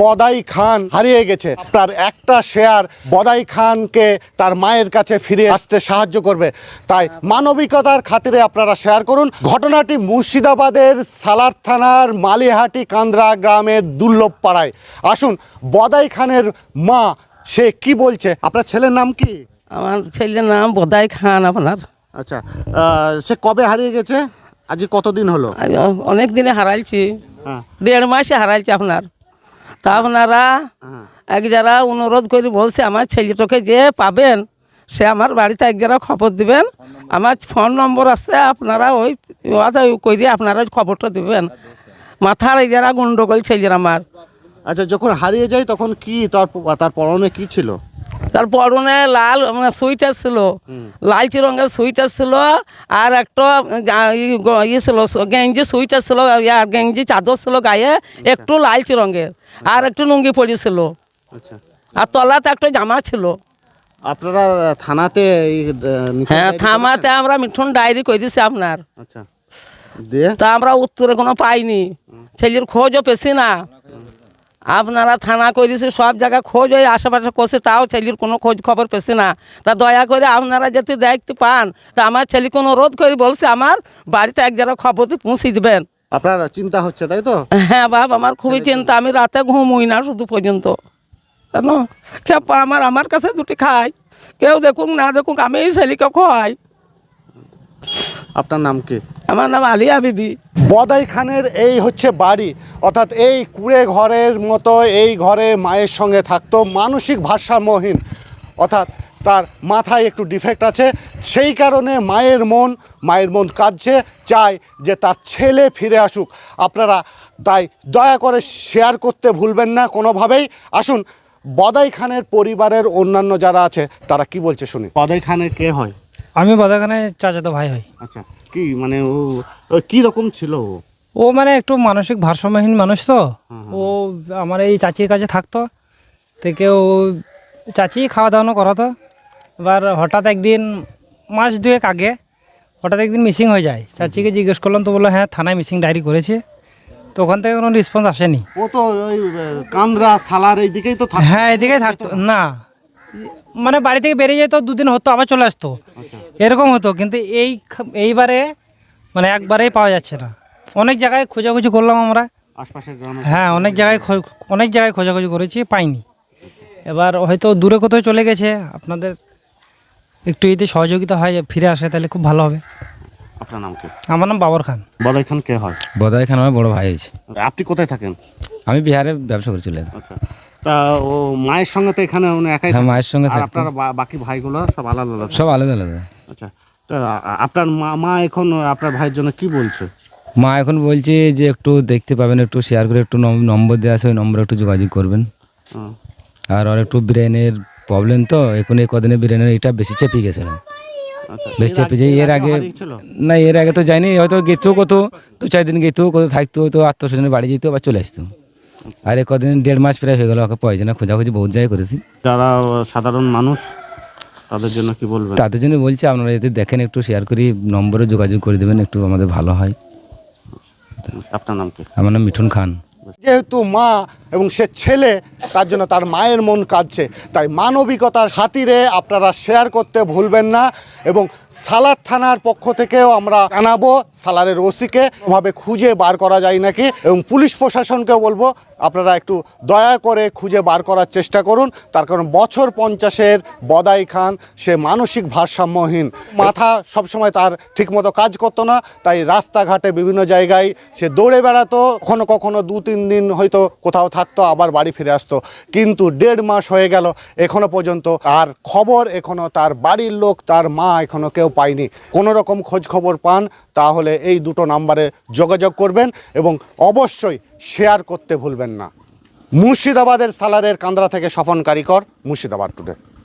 বদাই খান হারিয়ে গেছে। আপনার একটা শেয়ার বদাই খানকে তার মায়ের কাছে ফিরে আসতে সাহায্য করবে। তাই মানবিকতার খাতিরে আপনারা শেয়ার করুন। ঘটনাটি মুর্শিদাবাদের সালার থানার মালিহাটি কান্দ্রা গ্রামের দুর্লভ পাড়ায় আসুন বদাই খানের মা সে কি বলছে? আপনার ছেলের নাম কি? আমার ছেলের নাম বদাই খান আপনার। আচ্ছা সে কবে হারিয়ে গেছে? আজ কতদিন হলো? অনেক দিনে হারাইছি। হ্যাঁ। দেড় মাসে হারাইছি আপনার। তা আপনারা হ্যাঁ। এক যারা অনুরোধ করি বলছে আমার ছেলেটাকে যে পাবেন সে আমার বাড়িতে এক যারা খবর দিবেন। আমার ফোন নম্বর আছে আপনারা ওই কই দিয়ে আপনারা খবরটা দিবেন। মাথার এক যারা গন্ডগোল ছেলের আমার। আচ্ছা যখন হারিয়ে যায় তখন কি? তার তার পরনে কি ছিল? তার পরনে লাল মানে সুইটার ছিল। লালচি রঙের সুইটার ছিল আর একটা ইয়ে ছিল গেঞ্জি সুইটার ছিল আর গেঞ্জি চাদর ছিল গায়ে একটু লালচি রঙের আর একটু লুঙ্গি পড়েছিল আচ্ছা। আর তলাতে একটা জামা ছিল। আপনারা থানাতে হ্যাঁ থামাতে আমরা মিঠুন ডায়েরি করে দিছি আপনার। আচ্ছা। তা আমরা উত্তরে কোনো পাইনি। ছেলের খোঁজও পেছি না। আপনারা থানা করে দিয়েছে সব জায়গায় খোঁজ ওই আশেপাশে করছে তাও ছেলের কোনো খোঁজ খবর পেছি না। তা দয়া করে আপনারা যাতে দেখতে পান। তা আমার ছেলে কোনো রোধ করে বলছে আমার বাড়িতে এক জায়গায় খবর দিয়ে পৌঁছে দেবেন। আপনার চিন্তা হচ্ছে তাই তো? হ্যাঁ বাপ আমার খুবই চিন্তা আমি রাতে ঘুমুই না শুধু পর্যন্ত। খেপা আমার আমার কাছে দুটি খাই কেউ দেখুক না দেখুক আমি এই ছেলেকে খাই আপনার নাম কি? আমার নাম আলিয়া বিবি। বদাই খানের এই হচ্ছে বাড়ি। অর্থাৎ এই কুড়ে ঘরের মতো এই ঘরে মায়ের সঙ্গে থাকতো মানসিক ভারসাম্যহীন। অর্থাৎ তার মাথায় একটু ডিফেক্ট আছে। সেই কারণে মায়ের মন মায়ের মন কাঁদছে চায় যে তার ছেলে ফিরে আসুক। আপনারা তাই দয়া করে শেয়ার করতে ভুলবেন না কোনোভাবেই। আসুন বদাই খানের পরিবারের অন্যান্য যারা আছে তারা কি বলছে শুনি? বদাই খানের কে হয়? আমি বাদাখানে চাচাতো ভাই হই আচ্ছা কি মানে ও ও কি রকম ছিল ও? ও মানে একটু মানসিক ভারসাম্যহীন মানুষ তো। ও আমার এই চাচির কাছে থাকতো। থেকে ও চাচি খাওয়া দাওয়ানো করাতো। এবার হঠাৎ একদিন মাস দুয়েক আগে হঠাৎ একদিন মিসিং হয়ে যায়। চাচিকে জিজ্ঞেস করলাম তো বলল হ্যাঁ থানায় মিসিং ডায়েরি করেছে। তো ওখান থেকে কোনো রেসপন্স আসেনি। ও তো ওই কান্দ্রা সালার এই দিকেই তো হ্যাঁ এদিকেই থাকতো। না। মানে বাড়ি থেকে বেরিয়ে যেত দুদিন হতো আবার চলে আসতো। এরকম হতো কিন্তু এই খ- এইবারে মানে একবারেই পাওয়া যাচ্ছে না। অনেক জায়গায় খোঁজাখুঁজি করলাম আমরা। আশপাশের গ্রামে হ্যাঁ অনেক জায়গায় খো- অনেক জায়গায় খোঁজাখুঁজি করেছি পাইনি। এবার হয়তো দূরে কোথাও চলে গেছে আপনাদের একটু যদি সহযোগিতা হয় ফিরে আসে তাহলে খুব ভালো হবে। আপনার নাম কি? আমার নাম বাবর খান। বদাই খান কে হয়? বদাই খান আমার বড় ভাই আছে আপনি কোথায় থাকেন? আমি বিহারে ব্যবসা করছিলাম আচ্ছা। তা ও মায়ের সঙ্গে তো এখানে উনি একাই হ্যাঁ, মায়ের সঙ্গে আপনার বাকি ভাইগুলো সব আলাদা আলাদা? সব আলাদা আলাদা। আচ্ছা তা আপনার মা মা এখন আপনার ভাইয়ের জন্য কি বলছে? মা এখন বলছে যে একটু দেখতে পাবেন একটু শেয়ার করে একটু নম- নম্বর দেওয়া আছে ওই নম্বরে একটু যোগাযোগ করবেন। হুম, আর একটু ব্রেনের প্রবলেম তো এখন এই কদিনে ব্রেনের এটা বেশি চেপে গেছিল আচ্ছা বেশি চেপে যে এর আগে? না এর আগে তো যায়নি হয়তো গেতো কত দু চার দিন গেতো কত থাকতো হয়তো আত্মস্বজনের বাড়ি যেত আবার চলে আসতো। আর এই কদিন দেড় মাস প্রায় হয়ে গেল ওকে পয়সা খোঁজাখুঁজি বহুত জায়গায় করেছি। যারা সাধারণ মানুষ তাদের জন্য কি বলবেন? তাদের জন্য বলছি আপনারা যদি দেখেন একটু শেয়ার করি নম্বরে যোগাযোগ করে দেবেন একটু আমাদের ভালো হয়। আপনার নাম কি? আমার নাম মিঠুন খান। যেহেতু মা এবং সে ছেলে, তার জন্য তার মায়ের মন কাঁদছে। তাই মানবিকতার খাতিরে আপনারা শেয়ার করতে ভুলবেন না এবং সালার থানার পক্ষ থেকেও আমরা জানাব সালারের ওসিকে ভাবে খুঁজে বার করা যায় নাকি এবং পুলিশ প্রশাসনকেও বলব, আপনারা একটু দয়া করে খুঁজে বার করার চেষ্টা করুন। তার কারণ বছর পঞ্চাশের বদাই খান, সে মানসিক ভারসাম্যহীন। মাথা সবসময় তার ঠিকমতো কাজ করতো না, তাই রাস্তাঘাটে বিভিন্ন জায়গায় সে দৌড়ে বেড়াতো। কখনো কখনো দু তিন দিন হয়তো কোথাও থাকতো আবার বাড়ি ফিরে আসতো। কিন্তু দেড় মাস হয়ে গেল এখনও পর্যন্ত আর খবর এখনও তার বাড়ির লোক, তার মা এখনও কেউ পায়নি। কোনো রকম খোঁজ খবর পান, তাহলে এই দুটো নাম্বারে যোগাযোগ করবেন এবং অবশ্যই শেয়ার করতে ভুলবেন না। মুর্শিদাবাদের সালারের কান্দ্রা থেকে স্বপন কারিকর, মুর্শিদাবাদ টুডে